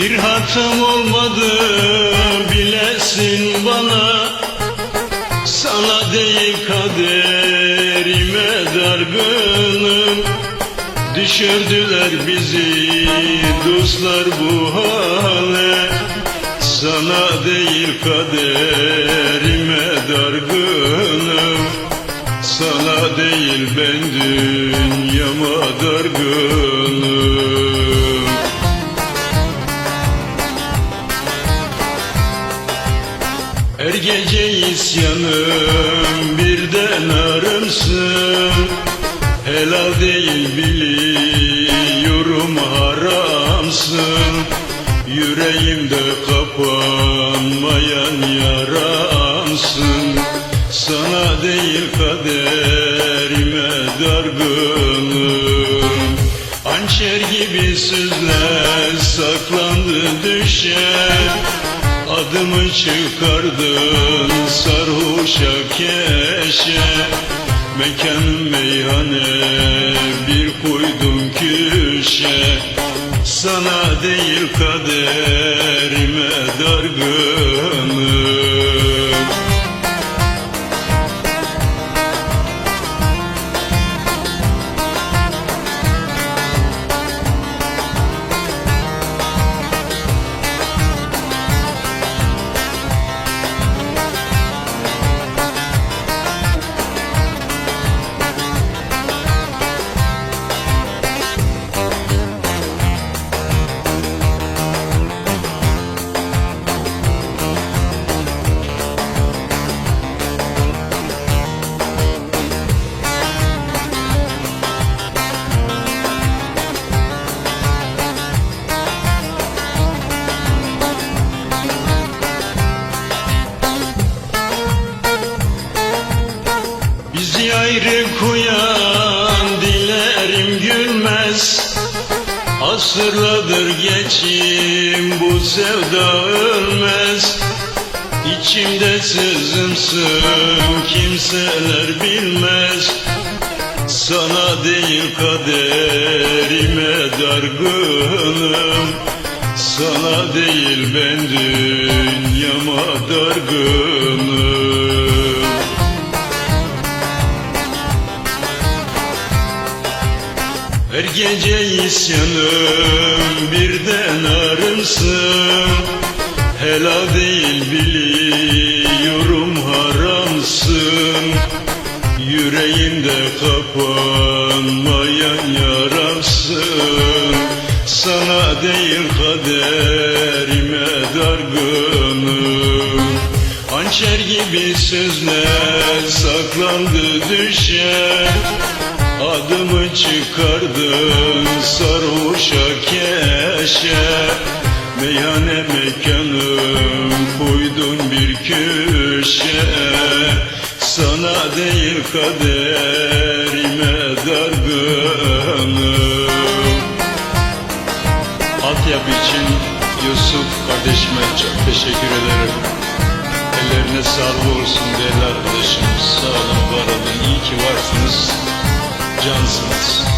Bir hatam olmadı bilesin bana. Sana değil kaderime dargınım. Düşürdüler bizi dostlar bu hale. Sana değil kaderime gece isyanım birden arımsın Helal değil biliyorum haramsın. Yüreğimde kapanmayan yaramsın. Sana değil kaderime dargınım Hançer gibi sözler saklandı düşer Adımı çıkardın sarhoşa keşe. Mekanım meyhane bir koydum köşe Sana değil kaderime dargınım Bizi ayrı koyan dilerim gülmez. Asırlardır geçim bu sevda ölmez. İçimde sızımsın kimseler bilmez. Sana değil kaderime dargınım. Sana değil ben dünyama dargınım Her gece isyanım birden arımsın Helal değil biliyorum haramsın. Yüreğimde kapanmayan yaramsın. Sana değil kaderime dargınım. Hançer gibi sözler saklandı düşer Adımı çıkardın sarhoşa keşe? Meyhane mekanım koydun bir köşe. Sana değil kaderime dargınım. Altyapı için Yusuf kardeşime çok teşekkür ederim. Ellerine sağlık olsun değerli arkadaşım. Sağ olun, var olun, iyi ki varsınız Johnson's.